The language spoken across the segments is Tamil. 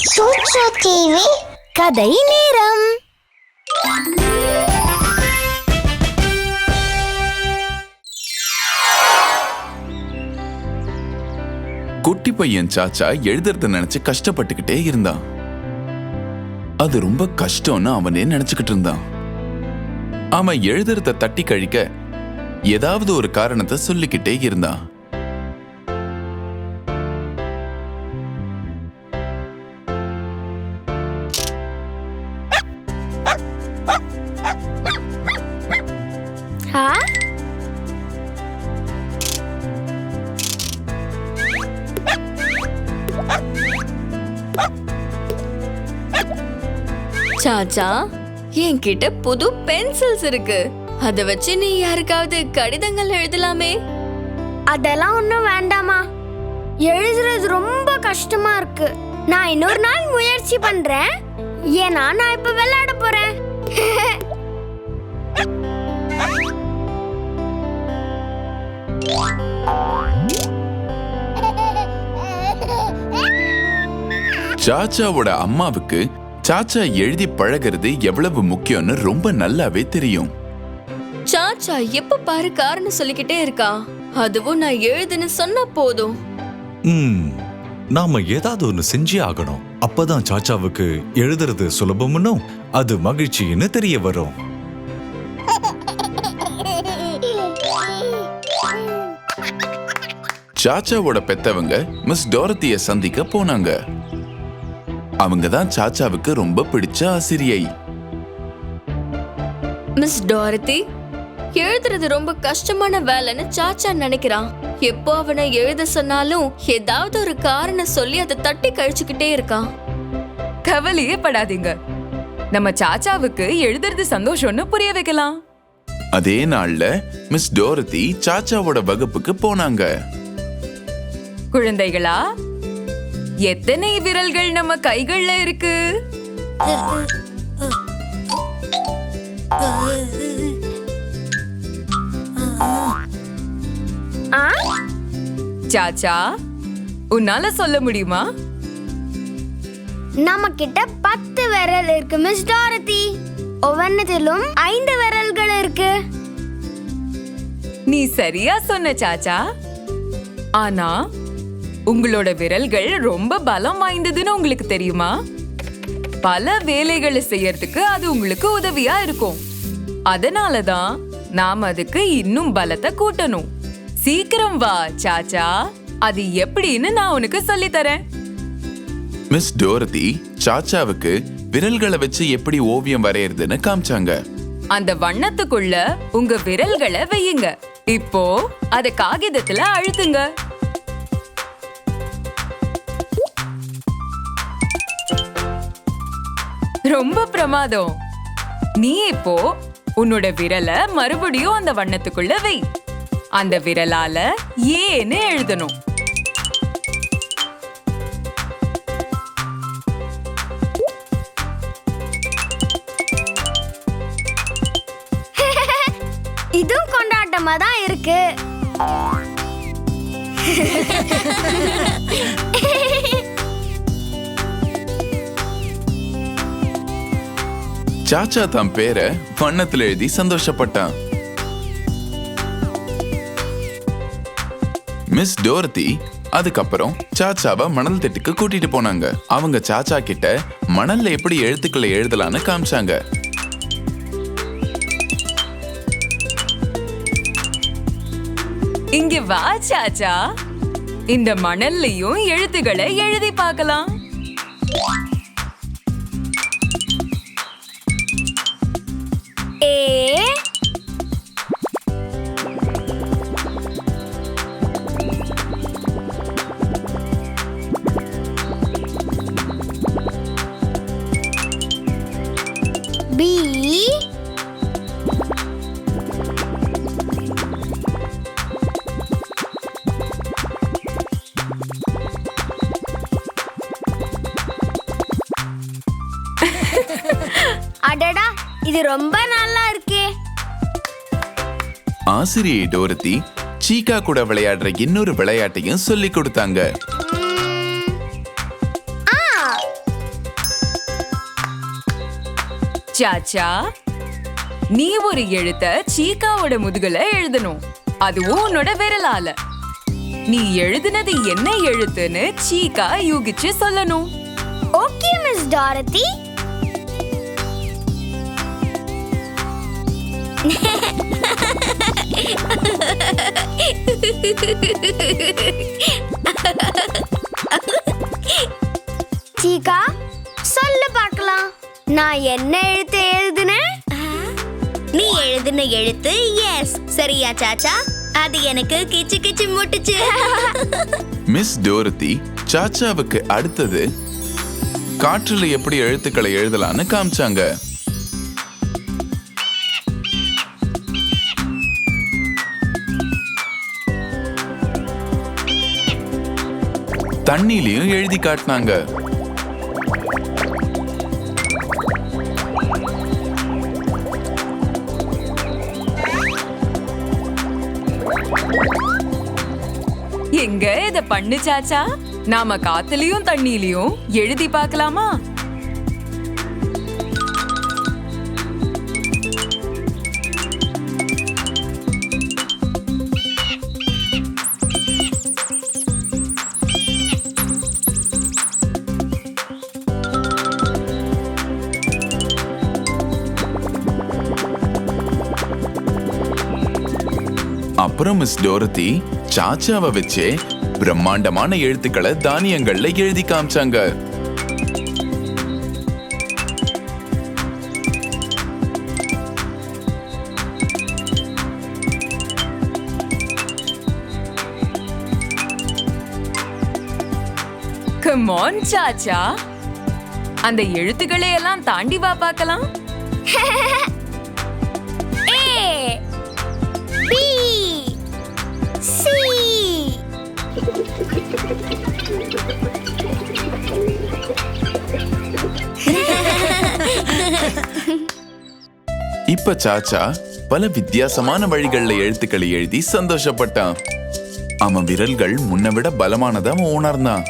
டிவி கதை நேரம். குட்டி பையன் சாச்சா எழுதுறத நினைச்சு கஷ்டப்பட்டுக்கிட்டே இருந்தான். அது ரொம்ப கஷ்டம்னு அவனே நினைச்சுக்கிட்டு இருந்தான். அவன் எழுதுறத தட்டி கழிக்க ஏதாவது ஒரு காரணத்தை சொல்லிக்கிட்டே இருந்தான். சாச்சா என்கிட்ட புது பென்சில்ஸ் இருக்கு. அத வச்சு நீ யாருக்காவது கடிதங்கள் எழுதலாமே? அதெல்லாம் ஒன்றும் வேண்டாமா எழுதுறது ரொம்ப கஷ்டமா இருக்கு. நான் இன்னொரு நாள் முயற்சி பண்றேன். ஏன்னா நான் இப்ப விளையாட போறேன். சாச்சாவோட அம்மாவுக்கு சாச்சா எழுதி பழகிறது எவ்வளவு முக்கியம்னு ரொம்ப நல்லாவே தெரியும். சாச்சா எப்ப பாரு காரணம் சொல்லிக்கிட்டே இருக்கா. அதுவும் நான் எழுதுன்னு சொன்னா போதும். ம் நாம ஏதாவது ஒண்ணு செஞ்சே ஆகணும். அப்பதான் சாச்சாவுக்கு எழுதுறது சுலபம்னும் அது மகிழ்ச்சின்னு தெரிய வரும். சாச்சாவோட பெத்தவங்க மிஸ் டோரத்திய சந்திக்க போனாங்க. அவங்க தான் சாச்சாவுக்கு ரொம்ப பிடிச்ச ஆசிரியை. மிஸ் டாரதி எழுதுறது ரொம்ப கஷ்டமான வேலைன்னு சாச்சா நினைக்கிறான். எப்போ அவனை எழுத சொன்னாலும் ஏதாவது ஒரு காரணம் சொல்லி அதை தட்டி கழிச்சுக்கிட்டே இருக்கான். கவலையே படாதீங்க. நம்ம சாச்சாவுக்கு எழுதுறது சந்தோஷம்னு புரிய வைக்கலாம். அதே நாள்ல மிஸ் டோரத்தி சாச்சாவோட வகுப்புக்கு போனாங்க. குழந்தைகளா எத்தனை விரல்கள் நம்ம கைகள்ல இருக்கு? ஆ? சாச்சா உன்னால சொல்ல முடியுமா? நம்ம கிட்ட பத்து விரல் இருக்கு மிஸ் டாரதி ஒவ்வொன்றதிலும் ஐந்து விரல்கள் இருக்கு. நீ சரியா சொன்ன சாச்சா. ஆனா உங்களோட விரல்கள் ரொம்ப பலம் வாய்ந்ததுன்னு உங்களுக்கு தெரியுமா? பல வேலைகளை செய்யறதுக்கு அது உங்களுக்கு உதவியா இருக்கும். அதனாலதான் நாம் அதுக்கு இன்னும் பலத்தை கூட்டணும். சீக்கிரம் வா சாச்சா. அது எப்படின்னு நான் உனக்கு சொல்லித் தரேன். மிஸ் டோரத்தி சாச்சாவுக்கு விரல்களை வச்சு எப்படி ஓவியம் வரையறதுன்னு காமிச்சாங்க. அந்த வண்ணத்துக்குள்ள உங்க விரல்களை வையுங்க. இப்போ அத காகிதத்துல அழுத்துங்க. ரொம்ப பிரமாதம். நீ இப்போ உன்னோட விரலை மறுபடியும் அந்த வண்ணத்துக்குள்ள வை. அந்த விரலால ஏன்னு எழுதணும். இதுவும் கொண்டாட்டமா தான் இருக்கு. சாச்சா தன் பேரை வண்ணத்தில் எழுதி சந்தோஷப்பட்டான். மிஸ் டோரத்தி அதுக்கப்புறம் சாச்சாவை மணல் திட்டுக்கு கூட்டிட்டு போனாங்க. அவங்க சாச்சா கிட்ட மணல்ல எப்படி எழுத்துக்களை எழுதலான்னு காமிச்சாங்க. இங்க வா சாச்சா. இந்த மணல்லையும் எழுத்துக்களை எழுதி பார்க்கலாம். பி அடடா இது ரொம்ப நல்லா இருக்கே. ஆசிரியை டோரத்தி சீக்கா கூட விளையாடுற இன்னொரு விளையாட்டையும் சொல்லி கொடுத்தாங்க. சாச்சா? நீ ஒரு எழுத்த சீக்காவோட முதுகுல எழுதணும். அதுவும் உன்னோட விரலால. நீ எழுதுனது என்ன எழுத்துன்னு சீக்கா யூகிச்சு சொல்லணும். Okay miss Dorothy. சீக்கா நான் என்ன எழுத்து எழுதுனேன் நீ எழுதின எழுத்து எஸ் சரியா சாச்சா? அது எனக்கு கிச்சு கிச்சு முட்டுச்சு. மிஸ் டோரத்தி சாச்சாவுக்கு அடுத்தது காற்றுல எப்படி எழுத்துக்களை எழுதலான்னு காமிச்சாங்க. தண்ணிலையும் எழுதி காட்டினாங்க. எங்க இத பண்ணு சாச்சா நாம காத்துலயும் தண்ணியிலயும் எழுதி பார்க்கலாமா? அப்புறம் மிஸ் டோரத்தி சாச்சாவை வச்சே பிரம்மாண்டமான எழுத்துக்களை தானியங்கள்ல எழுதி காமிச்சாங்க. கம் ஆன் சாச்சா அந்த எழுத்துக்களை எல்லாம் தாண்டி வா பார்க்கலாம். இப்ப சாச்சா பல வித்தியாசமான வழிகள்ல எழுத்துக்களை எழுதி சந்தோஷப்பட்டான். அவன் விரல்கள் முன்ன விட பலமானதா உணர்ந்தான்.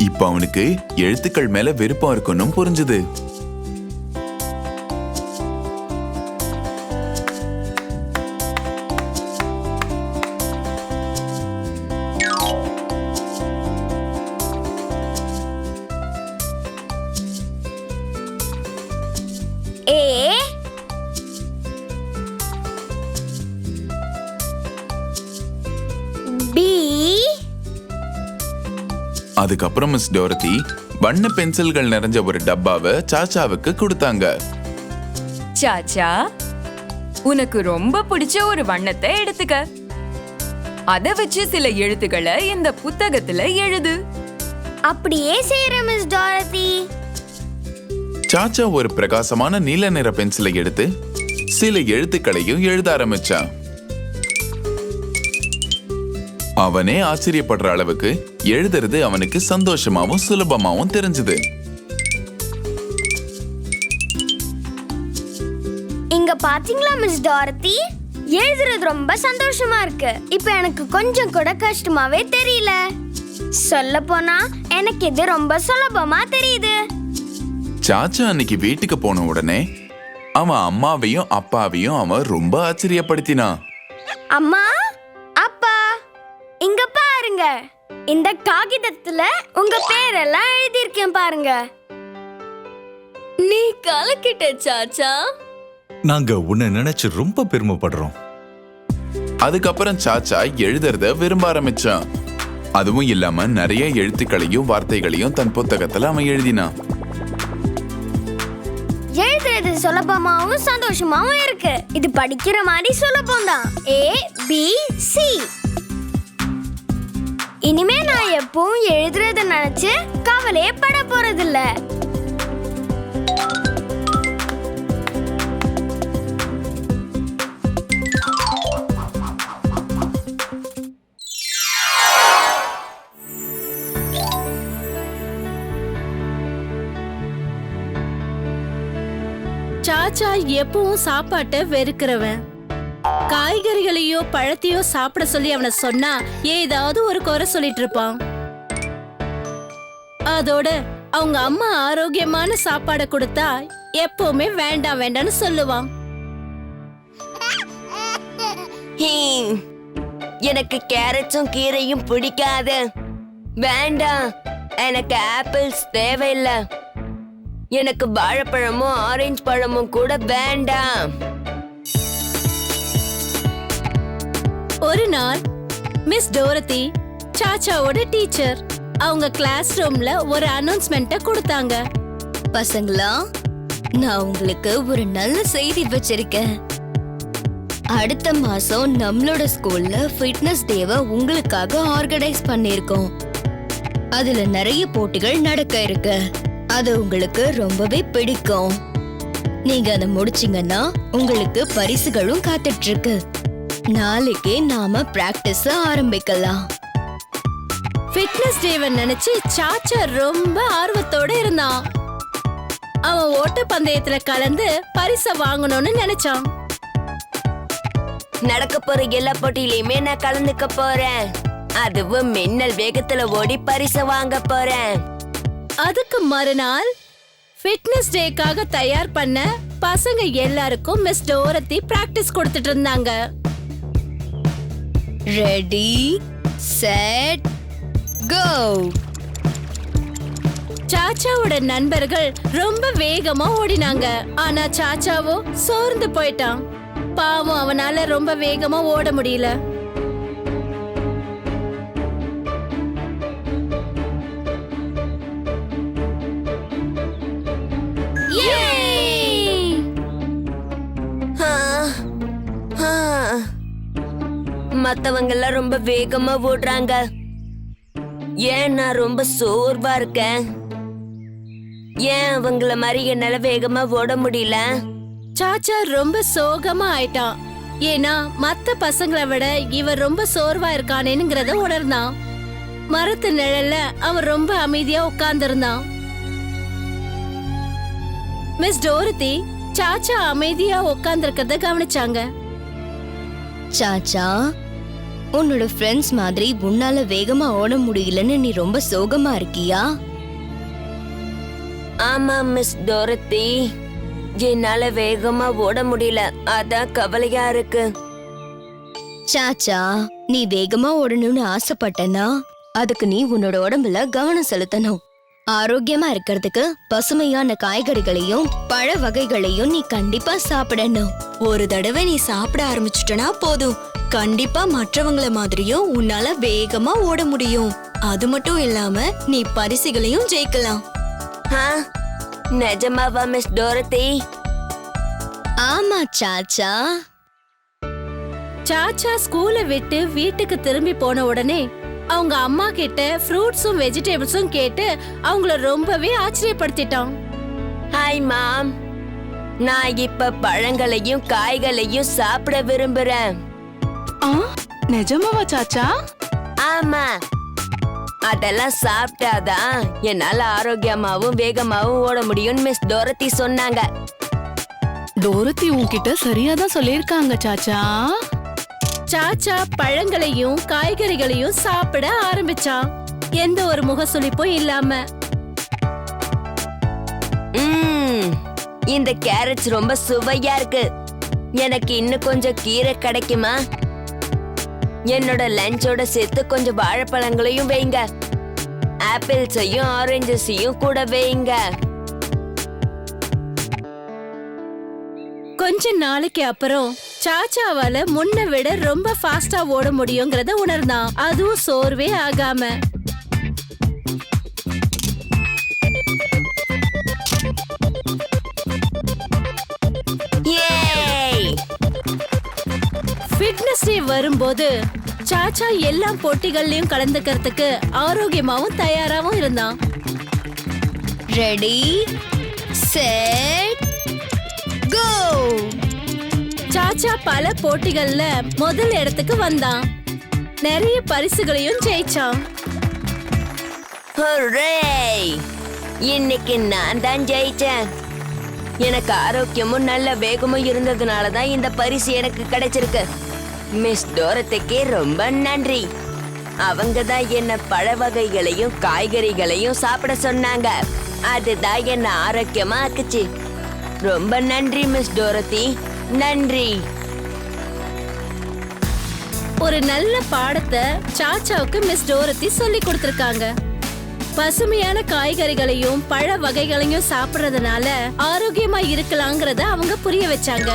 இப்ப அவனுக்கு எழுத்துக்கள் மேல விருப்பம் இருக்கணும் புரிஞ்சுது. அதுக்கப்புறம் மிஸ் டோரத்தி வண்ண பென்சில்கள் நிறைஞ்ச ஒரு டப்பாவை சாச்சாவுக்கு கொடுத்தாங்க. சாச்சா உனக்கு ரொம்ப பிடிச்ச ஒரு வண்ணத்தை எடுத்துக்க. அத வச்சு சில எழுத்துக்களை இந்த புத்தகத்துல எழுது. அப்படியே செய்யறேன் மிஸ் டாரதி சாச்சா ஒரு பிரகாசமான நீல நிற பென்சிலை எடுத்து சில எழுத்துக்களையும் எழுத ஆரம்பிச்சான் அவனே ஆச்சரியப்படுற அளவுக்கு எழுதுறது அவனுக்கு சந்தோஷமாவும் சுலபமாவும் தெரிஞ்சது. இங்க பாத்தீங்களா மிஸ் டாரதி எழுதுறது ரொம்ப சந்தோஷமா இருக்கு. இப்ப எனக்கு கொஞ்சம் கூட கஷ்டமாவே தெரியல. சொல்ல போனா எனக்கு இது ரொம்ப சுலபமா தெரியுது. சாச்சா அன்னைக்கு வீட்டுக்கு போன உடனே அவன் அம்மாவையும் அப்பாவையும் அவன் ரொம்ப ஆச்சரியப்படுத்தினான். அம்மா இந்த காகிதத்துல உங்க பேரெல்லாம் எழுதியிருக்கேன் பாருங்க. நீ கலக்கிட்ட சாச்சா. நாங்க உன்னை நினைச்சு ரொம்ப பெருமைப்படுறோம். அதுக்கப்புறம் சாச்சா எழுதுறத விரும்ப ஆரம்பிச்சான். அதுவும் இல்லாம நிறைய எழுத்துக்களையும் வார்த்தைகளையும் தன் புத்தகத்துல அவன் எழுதினான். எழுதுறது சுலபமாவும் சந்தோஷமாவும் இருக்கு. இது படிக்கிற மாதிரி சுலபம் தான் ஏ பி சி இனிமே நான் எப்பவும் எழுதுறத நினைச்சு கவலையே பட போறதில்ல. சாச்சா எப்பவும் சாப்பாட்டை வெறுக்கிறவன். காய்கறிகளையோ பழத்தையோ சாப்பிட சொல்லி அவனை சொன்னா ஏதாவது ஒரு குறை சொல்லிட்டு இருப்பான். அதோட அவங்க அம்மா ஆரோக்கியமான சாப்பாடை கொடுத்தா எப்பவுமே வேண்டாம் வேண்டாம்னு சொல்லுவான். எனக்கு கேரட்ஸும் கீரையும் பிடிக்காது. வேண்டாம். எனக்கு ஆப்பிள்ஸ் தேவையில்லை. எனக்கு வாழைப்பழமும் ஆரஞ்சு பழமும் கூட வேண்டாம். ஒரு நாள் மிஸ் டோரதி சாச்சாவோட டீச்சர் அவங்க கிளாஸ் ரூம்ல ஒரு அனௌன்ஸ்மெண்ட்டை கொடுத்தாங்க. பசங்களா நான் உங்களுக்கு ஒரு நல்ல செய்தி வச்சிருக்கேன். அடுத்த மாசம் நம்மளோட ஸ்கூல்ல ஃபிட்னஸ் டேவை உங்களுக்காக ஆர்கனைஸ் பண்ணிருக்கோம் அதுல நிறைய போட்டிகள் நடக்க இருக்கு. அது உங்களுக்கு ரொம்பவே பிடிக்கும். நீங்க அதை முடிச்சீங்கன்னா உங்களுக்கு பரிசுகளும் காத்துட்டு இருக்கு. நாளைக்கே நாம பிராக்டிஸ் ஆரம்பிக்கலாம். ஃபிட்னஸ் டேவை நினைச்சு சாச்சா ரொம்ப ஆர்வத்தோட இருந்தான். அவன் ஓட்ட பந்தயத்துல கலந்து பரிசை வாங்கணும்னு நினைச்சான். நடக்க போற எல்லா போட்டியிலயுமே நான் கலந்துக்க போறேன். அதுவும் மின்னல் வேகத்துல ஓடி பரிச வாங்க போறேன். அதுக்கு மறுநாள் ஃபிட்னஸ் டேக்காக தயார் பண்ண பசங்க எல்லாருக்கும் மிஸ் டோரத்தி பிராக்டிஸ் கொடுத்துட்டு இருந்தாங்க. ரெடி செட் கோ சாச்சாவோட நண்பர்கள் ரொம்ப வேகமா ஓடினாங்க. ஆனா சாச்சாவோ சோர்ந்து போயிட்டான். பாவம் அவனால ரொம்ப வேகமா ஓட முடியல. மத்தவங்க எல்லாம் ரொம்ப வேகமா ஓடுறாங்க. ஏன் நான் ரொம்ப சோர்வா இருக்கேன்? ஏன் அவங்கள மாதிரி என்னால வேகமா ஓட முடியல? சாச்சா ரொம்ப சோகமா ஆயிட்டான். ஏன்னா மத்த பசங்களை விட இவன் ரொம்ப சோர்வா இருக்கானேங்கிறத உணர்ந்தான். மரத்து நிழல்ல அவன் ரொம்ப அமைதியா உட்கார்ந்திருந்தான். மிஸ் டோரதி சாச்சா அமைதியா உட்கார்ந்திருக்கிறத கவனிச்சாங்க. சாச்சா உன்னோட ஃப்ரெண்ட்ஸ் மாதிரி உன்னால வேகமா ஓட முடியலன்னு நீ ரொம்ப சோகமா இருக்கியா? ஆமா மிஸ் டோரத்தி. என்னால வேகமா ஓட முடியல. அதான் கவலையா இருக்கு. சாச்சா நீ வேகமா ஓடணும்னு ஆசைப்பட்டனா அதுக்கு நீ உன்னோட உடம்புல கவனம் செலுத்தணும். ஆரோக்கியமா இருக்கிறதுக்கு பசுமையான காய்கறிகளையும் பழ வகைகளையும் நீ கண்டிப்பா சாப்பிடணும். ஒரு தடவை நீ சாப்பிட ஆரம்பிச்சிட்டனா போதும். கண்டிப்பா மற்றவங்கள மாதிரியும் உன்னால வேகமா ஓட முடியும். அது மட்டும் இல்லாம நீ பரிசுகளையும் ஜெயிக்கலாம். ஆ, நிஜமாவா மிஸ் டோரத்தி? ஆமா சாச்சா. சாச்சா ஸ்கூலை விட்டு வீட்டுக்கு திரும்பி போன உடனே அவங்க அம்மா கிட்ட ஃப்ரூட்ஸும் வெஜிடபிள்ஸும் கேட்டு அவங்கள ரொம்பவே ஆச்சரியப்படுத்திட்டான். Hi mom. நான் இப்ப பழங்களையும் காய்களையும் சாப்பிட விரும்புறேன். நிஜமாவா சாச்சா? ஆமா. அதெல்லாம் சாப்பிட்டாதான் என்னால ஆரோக்கியமாவும் வேகமாவும் ஓட முடியும்னு மிஸ் டோரத்தி சொன்னாங்க. டோரத்தி உன்கிட்ட சரியா தான் சொல்லியிருக்காங்க சாச்சா. சாச்சா பழங்களையும் காய்கறிகளையும் சாப்பிட ஆரம்பிச்சான் எந்த ஒரு முகசுளிப்பும் இல்லாம. இந்த கேரட்ஸ் ரொம்ப சுவையா இருக்கு. எனக்கு இன்னும் கொஞ்சம் கீரை கிடைக்குமா? என்னோட லஞ்சோட சேர்த்து கொஞ்சம் வாழைப்பழங்களையும் வைங்க. ஆப்பிள்ஸையும் ஆரஞ்சஸையும் கூட வைங்க. கொஞ்ச நாளைக்கு அப்புறம் சாச்சாவால முன்ன விட ரொம்ப ஃபாஸ்டா ஓட முடியுங்கிறத உணர்ந்தான். அதுவும் சோர்வே ஆகாம. ஃபிட்னஸ் டே வரும்போது சாச்சா எல்லா போட்டிகள்லயும் கலந்துக்கிறதுக்கு ஆரோக்கியமாவும் தயாராவும் இருந்தான். ரெடி செட் கோ சாச்சா பல போட்டிகள்ல முதல் இடத்துக்கு வந்தான். நிறைய பரிசுகளையும் ஜெயிச்சான். ஹுரே! இன்னைக்கு நான் தான் ஜெயிச்சேன். எனக்கு ஆரோக்கியமும் நல்ல வேகமும் இருந்ததுனால தான் இந்த பரிசு எனக்கு கிடைச்சிருக்கு. மிஸ் டோரத்துக்கே ரொம்ப நன்றி. அவங்க தான் என்ன பழ வகைகளையும் காய்கறிகளையும் சாப்பிட சொன்னாங்க. அதுதான் என்ன ஆரோக்கியமா ஆக்குச்சு ரொம்ப நன்றி மிஸ் டோரத்தி. நன்றி. ஒரு நல்ல பாடத்தை சாச்சாவுக்கு மிஸ் டோரத்தி சொல்லி கொடுத்திருக்காங்க. பசுமையான காய்கறிகளையும் பழ வகைகளையும் சாப்பிடுறதுனால ஆரோக்கியமா இருக்கலாங்கிறத அவங்க புரிய வச்சாங்க.